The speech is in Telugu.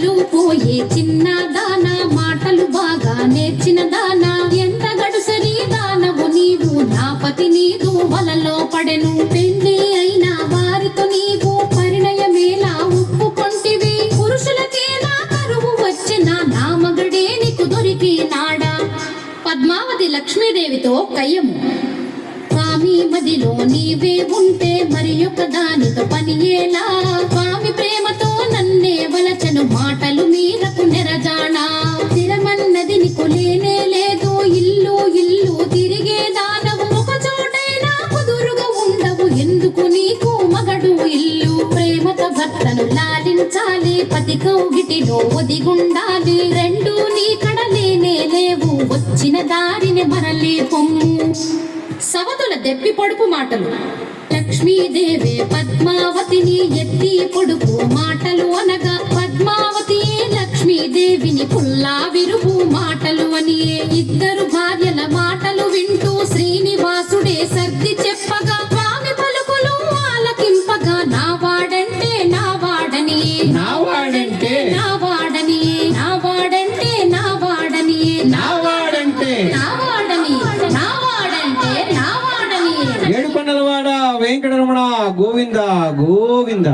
తిప్పలు పోయే చిన్న దాన మాటలు బాగా నేర్చిన దాన. ఎంత గడుసరి దానవు నీవు నా పతి నీదు వలలో పడెను. పెళ్ళి అయిన వారితో నీవు పరిణయమేలా ఒప్పుకొంటివి పురుషులకేలా కరువు వచ్చిన నా మగడే నీకు దొరికి నాడా. పద్మావతి లక్ష్మీదేవితో కయ్యము. స్వామి మదిలో నీవే ఉంటే మరి ఒక దానితో పని ఎలా మాటలు మీరకు నెరజానా? స్థిరమన్నది నీకు లేనే లేదు. ఇల్లు ఇల్లు తిరిగే దానవు ఒక చోటైనా కుదురుగా ఉండవు. ఎందుకు నీకు మగడు ఇల్లు? ప్రేమతో భర్తను లాలించాలి. పతి కౌగిటిలో ఒదిగుండాలి. రెండు నీ కడలేనే లేవు. వచ్చిన దారిని మరలే పొమ్ము సవతుల దెప్పి పొడుపు మాటలు. లక్ష్మీదేవి పద్మావతిని ఎత్తి పొడుపు పుల్లా విరుపు మాటలు అని ఇద్దరు భార్యల మాటలు వింటూ శ్రీనివాసుడే సర్ది చెప్పగా స్వామి పలుకులు ఆలకింపగా నా వాడంటే నా వాడని నా వాడంటే నా వాడని నా వాడంటే నా వాడని నా వాడంటే నా వాడని నా వాడంటే నా వాడని ఏడుకొండలవాడ వెంకటరమణ గోవింద గోవింద.